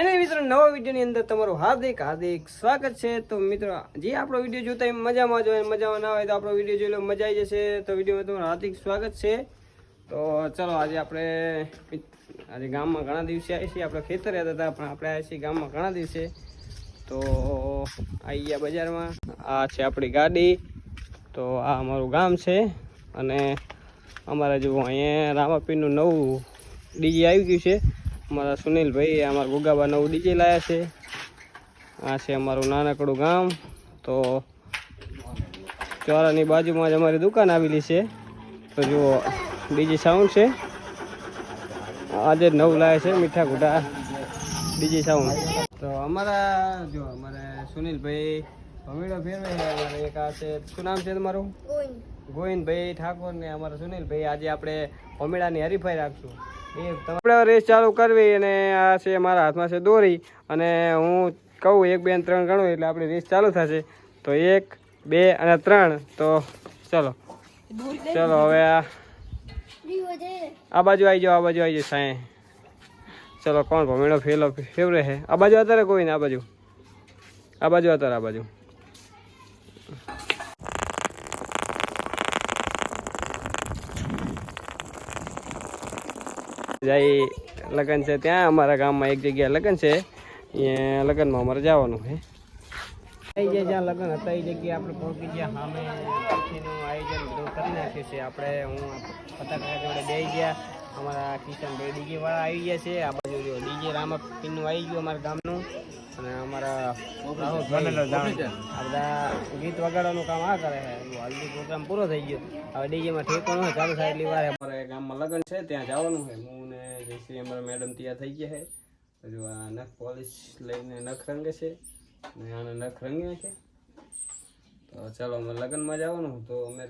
Final મિત્રો, નવા વિડીયોની અંદર તમારું હાર્દિક હાર્દિક સ્વાગત છે. તો મિત્રો, જે આપણો વીડિયો જોતા હોય મજામાં જો મજામાં ના હોય તો આપણો વીડિયો જોઈ લો, મજા આવી જશે. તો વિડીયોમાં તમારું હાર્દિક સ્વાગત છે. તો ચલો, આજે આપણે આજે ગામમાં ઘણા દિવસે આવી છીએ. આપણે ખેતર રહેતા હતા, પણ આપણે આવ્યા છીએ ગામમાં ઘણા દિવસે. તો આવી ગયા બજારમાં. આ છે આપણી ગાડી. તો આ અમારું ગામ છે. અને અમારા જો અહીંયા રામાપીરનું નવું ડીજી આવી ગયું છે. અમારા સુનિલભાઈ અમારા ગુગાબા નવું ડીજે લાયા છે. આ છે અમારું નાનકડું ગામ. તો ચોરાની બાજુમાં જ અમારી દુકાન આવેલી છે. તો જુઓ ડીજે સાઉન્ડ છે. આજે જ નવું લાવે છે મીઠા ગુડા ડીજે સાઉન્ડ તો અમારા જો અમારે સુનિલભાઈ ભમીડો ફેરવે અમારે એક આ છે શું નામ છે તમારું? ગોવિંદભાઈ ઠાકોર ને અમારા સુનિલભાઈ. આજે આપણે ભમીડાની હરીફાઈ રાખશું. આપણે રેસ ચાલુ કરવી અને આ છે મારા હાથમાં છે દોરી અને હું કહું, એક, બે ત્રણ ગણું એટલે આપણી રેસ ચાલુ થશે. તો એક, બે અને ત્રણ, તો ચલો. ચલો હવે આ આ બાજુ આવી જાઓ, આ બાજુ આવી જાઓ, સાંઈ. ચલો, કોણ ભમેડો ફેલો ફેવરે છે? આ બાજુ અત્યારે કોઈ ને, આ બાજુ? આ બાજુ અત્યારે, આ બાજુ? જાય લગ્ન છે ત્યાં. અમારા ગામમાં એક જગ્યાએ લગ્ન છે. અહીંયા લગ્નમાં અમારે જવાનું છે. જ્યાં લગ્ન હતા, એ જગ્યાએ આપણે પહોંચી ગયા. સામે આયોજન કરી નાખ્યું છે. આપણે હું પતાકા જોડે બેસી ગયા. અમારા કિશનભાઈ ડીજે વાળા આવી ગયા છે. આ બાજુ જો ડીજે રામાપીરનું આવી ગયું અમારા ગામનું. અને અમારા આ બધા ગીત વગાડવાનું કામ આ કરે છે. હલ્દી પ્રોગ્રામ પૂરો થઈ ગયો. હવે ડીજેમાં ઠેકો હોય. ચાલુ થાય એટલી વાર. અમારા ગામમાં લગ્ન છે. ત્યાં જવાનું છે. હું ને જયશ્રી અમારા મેડમ તૈયાર થઈ ગયા છે. હજુ આ નખ પોલિશ લઈને નખ રંગે છે ને આને નખ રંગે છે. તો ચાલો અમે લગ્નમાં જવાનું તો અમે